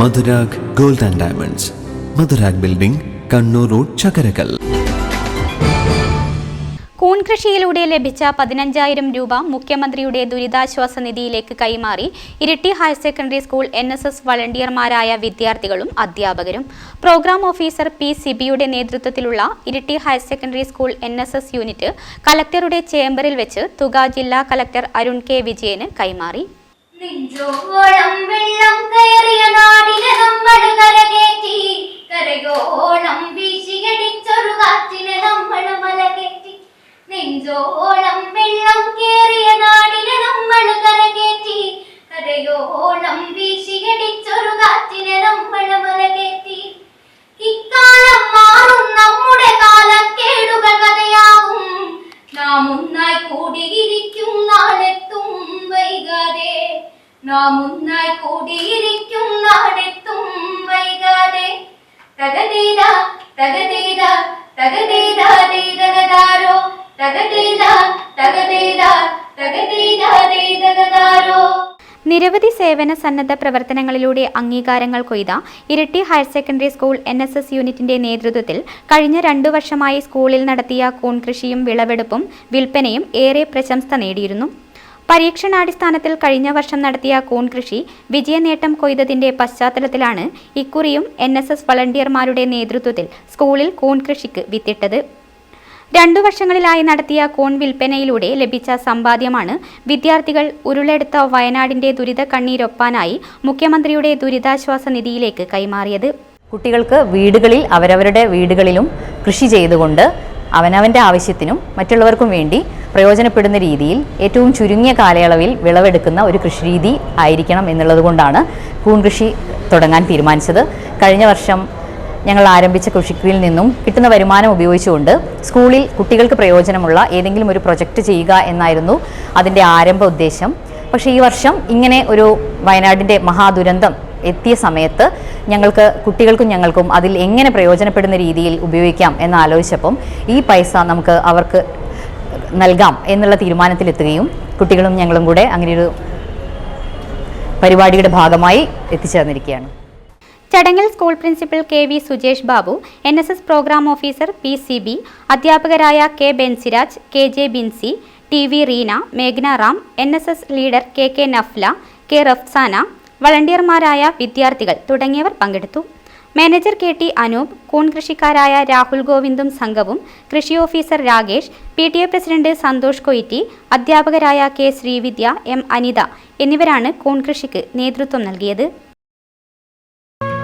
Madhurag gold and diamonds. Madhurag building Kannur road Chakkarakkal. കൂൺ കൃഷിയിലൂടെ ലഭിച്ച പതിനഞ്ചായിരം രൂപ മുഖ്യമന്ത്രിയുടെ ദുരിതാശ്വാസ നിധിയിലേക്ക് കൈമാറി Iritty higher secondary school N S S വളണ്ടിയർമാരായ വിദ്യാർത്ഥികളും അധ്യാപകരും. പ്രോഗ്രാം ഓഫീസർ പി സിബിയുടെ നേതൃത്വത്തിലുള്ള Iritty higher secondary school N S S unit കലക്ടറുടെ ചേംബറിൽ വെച്ച് തുക ജില്ലാ കലക്ടർ അരുൺ കെ വിജയന് കൈമാറി. നെഞ്ചോളം വെള്ളം കേറിയ നാടിനെ നമ്മൾ കരകേറ്റി. കരയോളം വീശിയടിച്ചൊരു കാറ്റിനെ നമ്മൾ മലകേറ്റി. ഇക്കാലം മാറും നമ്മുടെ കാലക്കേടുകൾ കഥയാകും. നാം ഒന്നായി കൂടിയിരിക്കും നാളെത്തും വൈകാതെ. നാം ഒന്നായി കൂടിയിരിക്കും നാളെത്തും വൈകാതെ. തകതീര തകതീര തകതീര നിരവധി സേവന സന്നദ്ധ പ്രവർത്തനങ്ങളിലൂടെ അംഗീകാരങ്ങൾ കൊയ്ത Iritty higher secondary school N S S യൂണിറ്റിന്റെ നേതൃത്വത്തിൽ കഴിഞ്ഞ രണ്ടു വർഷമായി സ്കൂളിൽ നടത്തിയ കൂൺകൃഷിയും വിളവെടുപ്പും വിൽപ്പനയും ഏറെ പ്രശംസ നേടിയിരുന്നു. പരീക്ഷണാടിസ്ഥാനത്തിൽ കഴിഞ്ഞ വർഷം നടത്തിയ കൂൺകൃഷി വിജയനേട്ടം കൊയ്തതിന്റെ പശ്ചാത്തലത്തിലാണ് ഇക്കുറിയും എൻ എസ് എസ് വളണ്ടിയർമാരുടെ നേതൃത്വത്തിൽ സ്കൂളിൽ കൂൺകൃഷിക്ക് വിത്തിട്ടത്. രണ്ടു വർഷങ്ങളിലായി നടത്തിയ കോൺ വിൽപ്പനയിലൂടെ ലഭിച്ച സമ്പാദ്യമാണ് വിദ്യാർത്ഥികൾ ഉരുളെടുത്ത വയനാടിന്റെ ദുരിത കണ്ണീരൊപ്പാനായി മുഖ്യമന്ത്രിയുടെ ദുരിതാശ്വാസ നിധിയിലേക്ക് കൈമാറിയത്. കുട്ടികൾക്ക് വീടുകളിൽ അവരവരുടെ വീടുകളിലും കൃഷി ചെയ്തുകൊണ്ട് അവനവന്റെ ആവശ്യത്തിനും മറ്റുള്ളവർക്കും വേണ്ടി പ്രയോജനപ്പെടുന്ന രീതിയിൽ ഏറ്റവും ചുരുങ്ങിയ കാലയളവിൽ വിളവെടുക്കുന്ന ഒരു കൃഷിരീതി ആയിരിക്കണം എന്നുള്ളത് കൊണ്ടാണ് കൂൺ കൃഷി തുടങ്ങാൻ തീരുമാനിച്ചത്. കഴിഞ്ഞ വർഷം ഞങ്ങൾ ആരംഭിച്ച കൃഷിയിൽ നിന്നും കിട്ടുന്ന വരുമാനം ഉപയോഗിച്ചുകൊണ്ട് സ്കൂളിൽ കുട്ടികൾക്ക് പ്രയോജനമുള്ള ഏതെങ്കിലും ഒരു പ്രൊജക്റ്റ് ചെയ്യുക എന്നായിരുന്നു അതിന്റെ ആരംഭ ഉദ്ദേശം. പക്ഷേ ഈ വർഷം ഇങ്ങനെ ഒരു വയനാടിന്റെ മഹാദുരന്തം എത്തിയ സമയത്ത് ഞങ്ങൾക്ക് കുട്ടികൾക്കും ഞങ്ങൾക്കും അതിൽ എങ്ങനെ പ്രയോജനപ്പെടുന്ന രീതിയിൽ ഉപയോഗിക്കാം എന്ന് ആലോചിച്ചപ്പം ഈ പൈസ നമുക്ക് അവർക്ക് നൽകാം എന്നുള്ള തീരുമാനത്തിലെത്തുകയും കുട്ടികളും ഞങ്ങളും കൂടെ അങ്ങനെയൊരു പരിപാടിയുടെ ഭാഗമായി എത്തിച്ചേർന്നിരിക്കുകയാണ്. ചടങ്ങിൽ school principal K V Sujesh Babu N S S programme officer P C B അധ്യാപകരായ K Bensiraj K J Binsi T V Reena മേഘ്ന Ram N S S leader K K Nafla K Rafsana വളണ്ടിയർമാരായ വിദ്യാർത്ഥികൾ തുടങ്ങിയവർ പങ്കെടുത്തു. Manager K T Anoop കൂൺ കൃഷിക്കാരായ രാഹുൽ ഗോവിന്ദും സംഘവും കൃഷി officer Rakesh P T A president Santhosh Koitty അധ്യാപകരായ K Srividya M Anitha എന്നിവരാണ് കൂൺ കൃഷിക്ക് നേതൃത്വം നൽകിയത്.